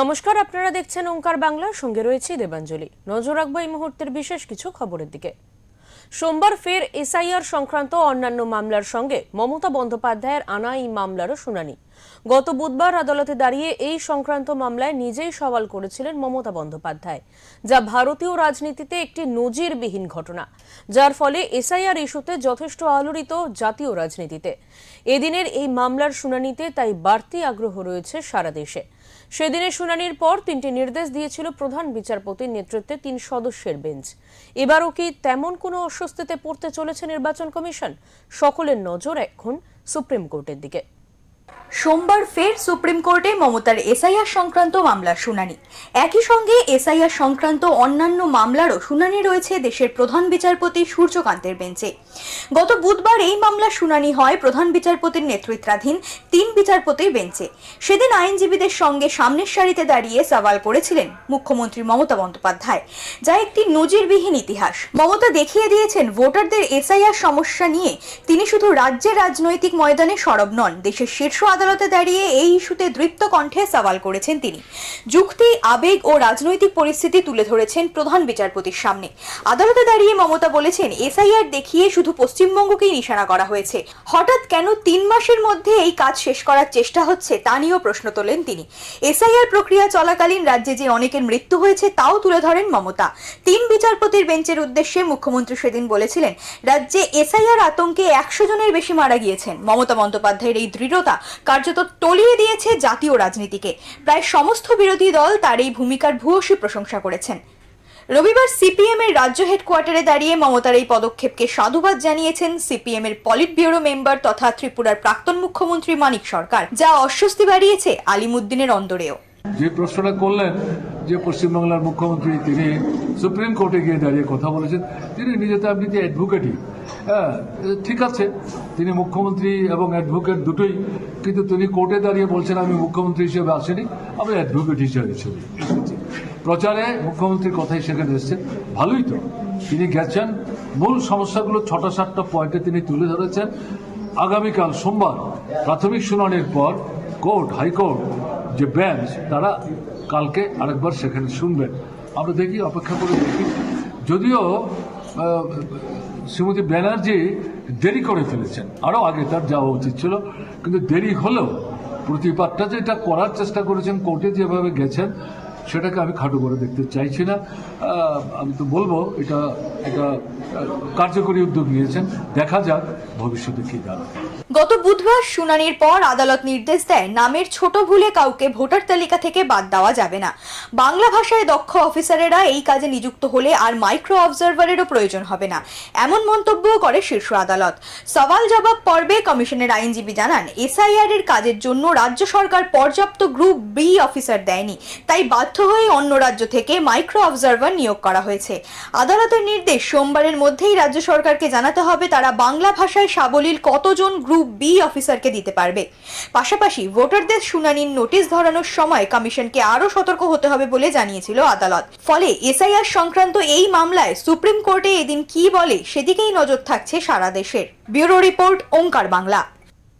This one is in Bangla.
নমস্কার, আপনারা দেখছেন ওঙ্কার বাংলার সঙ্গে রয়েছে দেবাঞ্জলি। নজর রাখব এই মুহূর্তের বিশেষ কিছু খবরের দিকে। সোমবার ফের এসআইআর সংক্রান্ত অন্যান্য মামলার সঙ্গে মমতা বন্দ্যোপাধ্যায়ের আনা এই মামলারও শুনানি। গত বুধবার আদালতে দাঁড়িয়ে এই সংক্রান্ত মামলায় নিজেই সওয়াল করেছিলেন মমতা বন্দ্যোপাধ্যায়, যা ভারতীয় রাজনীতিতে একটি নজিরবিহীন ঘটনা, যার ফলে এসআইআর ইস্যুতে যথেষ্ট আলোড়িত জাতীয় রাজনীতিতে। এদিনের এই মামলার শুনানিতে তাই বাড়তি আগ্রহ রয়েছে সারা দেশে। সেদিনের শুনানির পর তিনটি নির্দেশ দিয়েছিল প্রধান বিচারপতির নেতৃত্বে তিন সদস্যের বেঞ্চ। এবারও কি তেমন কোনো অস্বস্তিতে পড়তে চলেছে নির্বাচন কমিশন? সকলের নজর এখন সুপ্রিম কোর্টের দিকে। সোমবার ফের সুপ্রিম কোর্টে মমতার এসআইআর সংক্রান্ত মামলার শুনানি। একই সঙ্গে এসআইআর সংক্রান্ত অন্যান্য মামলারও শুনানি রয়েছে দেশের প্রধান বিচারপতি সূর্যকান্তের বেঞ্চে। গত বুধবার এই মামলার শুনানি হয় প্রধান বিচারপতির নেতৃত্বাধীন তিন বিচারপতির বেঞ্চে। সেদিন আইনজীবীদের সঙ্গে সামনের সারিতে দাঁড়িয়ে সওয়াল করেছিলেন মুখ্যমন্ত্রী মমতা বন্দ্যোপাধ্যায়, যা একটি নজিরবিহীন ইতিহাস। মমতা দেখিয়ে দিয়েছেন, ভোটারদের এসআইআর সমস্যা নিয়ে তিনি শুধু রাজ্যের রাজনৈতিক ময়দানে সরব নন, দেশের শীর্ষ আদালতে দাঁড়িয়ে এই ইস্যুতে দৃপ্ত কণ্ঠে সওয়াল করেছেন তিনি। যুক্তি, আবেগ ও রাজনৈতিক পরিস্থিতি তুলে ধরেছেন প্রধান বিচারপতির সামনে। আদালতে দাঁড়িয়ে মমতা বলেছেন, এসআইআর দেখিয়ে শুধু পশ্চিমবঙ্গকেই নিশানা করা হয়েছে। হঠাৎ কেন তিন মাসের মধ্যে এই কাজ শেষ করার চেষ্টা হচ্ছে তা নিয়েও প্রশ্ন তোলেন তিনি। এসআইআর প্রক্রিয়া চলাকালীন রাজ্যে যে অনেকের মৃত্যু হয়েছে তাও তুলে ধরেন মমতা। তিন বিচারপতির বেঞ্চের উদ্দেশ্যে মুখ্যমন্ত্রী সেদিন বলেছিলেন, রাজ্যে এসআইআর আতঙ্কে একশো জনের বেশি মারা গিয়েছেন। মমতা বন্দ্যোপাধ্যায়ের এই দৃঢ়তা কার্যত টলিয়ে দিয়েছে জাতীয় রাজনীতিকে। প্রায় সমস্ত বিরোধী দল তার এই ভূমিকার ভূয়সী প্রশংসা করেছেন। রবিবার সিপিএম এর রাজ্য হেডকোয়ার্টারে দাঁড়িয়ে মমতার এই পদক্ষেপকে সাধুবাদ জানিয়েছেন সিপিএম এর পলিট ব্যুরো মেম্বার তথা ত্রিপুরার প্রাক্তন মুখ্যমন্ত্রী মানিক সরকার, যা অস্বস্তি বাড়িয়েছে আলিমুদ্দিনের অন্দরেও। যে প্রশ্নটা করলেন যে পশ্চিমবাংলার মুখ্যমন্ত্রী, তিনি সুপ্রিম কোর্টে গিয়ে দাঁড়িয়ে কথা বলেছেন, তিনি নিজে তো আপনি যে অ্যাডভোকেটই হ্যাঁ ঠিক আছে। তিনি মুখ্যমন্ত্রী এবং অ্যাডভোকেট দুটোই, কিন্তু তিনি কোর্টে দাঁড়িয়ে বলছেন, আমি মুখ্যমন্ত্রী হিসেবে আসেনি, আমি অ্যাডভোকেট হিসেবে এসেছি প্রচারে মুখ্যমন্ত্রীর কথাই সেখানে এসছেন ভালোই তো, তিনি গেছেন। মূল সমস্যাগুলো ছটা সাতটা পয়েন্টে তিনি তুলে ধরেছেন। আগামীকাল সোমবার প্রাথমিক শুনানির পর কোর্ট, হাইকোর্ট যে বেঞ্চ তারা কালকে আরেকবার সেখানে শুনবেন। আমরা দেখি, অপেক্ষা করে দেখি। যদিও শ্রীমতী ব্যানার্জি দেরি করে ফেলেছেন। আরও আগে তার যাওয়া উচিত ছিল। কিন্তু দেরি হলেও প্রতিবাদটা যেটা করার চেষ্টা করেছেন, কোর্টে যেভাবে গেছেন, সেটাকে আমি খাটো করে দেখতে চাইছি না। আমি তো বলব, এটা একটা কার্যকরী উদ্যোগ নিয়েছেন। দেখা যাক ভবিষ্যতে কী দাঁড়ায়। গত বুধবার শুনানির পর আদালত নির্দেশ দেয় নামের ছোট ভুলে কাউকে ভোটার তালিকা থেকে বাদ দেওয়া যাবে না। বাংলা ভাষায় দক্ষ অফিসারেরা এই কাজে নিযুক্ত হলে আর মাইক্রো অবজারভারেরও প্রয়োজন হবে না, এমন মন্তব্যও করে শীর্ষ আদালত। সওয়াল জবাব পর্বে কমিশনের আইনজীবী জানান, এসআইআর এর কাজের জন্য রাজ্য সরকার পর্যাপ্ত গ্রুপ বি অফিসার দেয়নি, তাই বাধ্য হয়ে অন্য রাজ্য থেকে মাইক্রো অবজারভার নিয়োগ করা হয়েছে। আদালতের নির্দেশ, সোমবারের মধ্যেই রাজ্য সরকারকে জানাতে হবে তারা বাংলা ভাষায় সাবলীল কতজন গ্রুপ বি অফিসারকে দিতে পারবে। পাশাপাশি ভোটারদের শুনানির নোটিশ ধরানোর সময় কমিশনকে আরও সতর্ক হতে হবে বলে জানিয়েছিল আদালত। ফলে এসআইআর সংক্রান্ত এই মামলায় সুপ্রিম কোর্টে এদিন কি বলে সেদিকেই নজর থাকছে সারা দেশের। Bureau report, Omkar Bangla.